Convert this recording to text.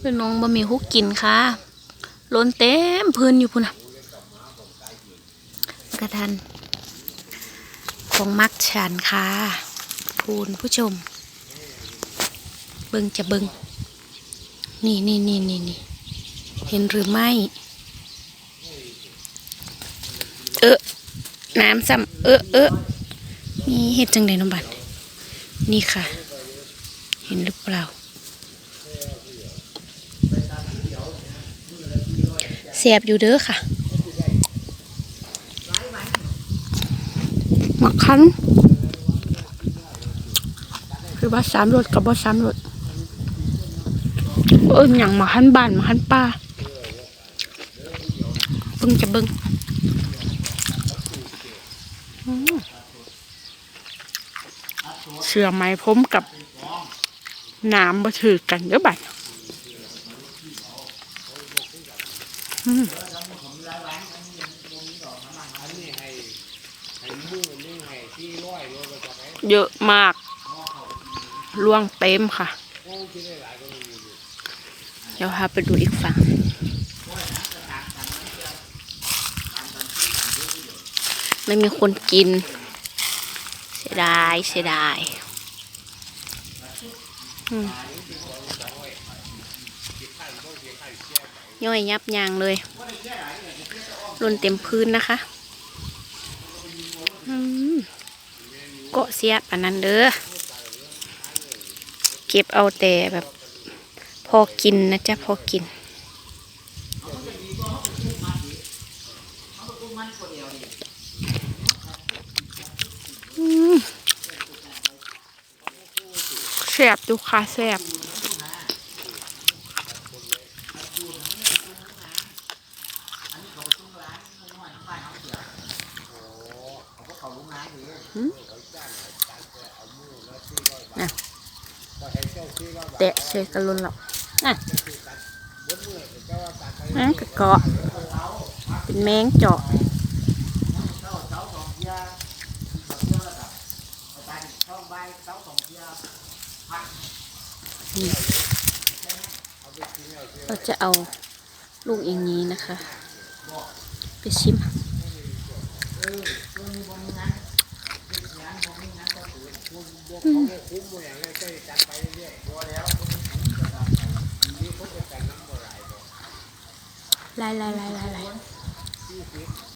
เป็นน้องบะหมี่ฮุกกินค่ะล้นเต็มพื้นอยู่พุ่นนะกระทัน ของมักฉันค่ะพูนผู้ชม เบิงจะเบิงนี่นี่นี่นี่นี่เห็นหรือไม่ เออน้ำซ้ำเออเออนี่เห็ดจังไดน้องบัดนี่ค่ะ เห็นหรือเปล่า เสียบอยู่เด้อค่ะหมักคั้นคือว่าสามรสกับว่าสามรสเอออย่างหมาคันบ้านหมาคันป้าเบิ่งจะเบิ่งเสือไม้พร้มกับน้ำมาถือกันเด้อบัด เยอะมากล่วงเต็มค่ะ เดี๋ยวพาไปดูอีกฝั่งไม่มีคนกิน เสียดายเสียดายย่อยยับยางเลยหล่นเต็มพื้นนะคะ อืม เกาะเสียบอันนั้นเด้อเก็บเอาแต่แบบพอกินนะจ๊ะพอกินแสบดูค่ะแสบ นะแตะเชยกันลุนหรอกน่ะนั่นกระเกาะเป็นแมงเจาะเราจะเอาลูกอย่างนี้นะคะ ไปชิม ลายลายายา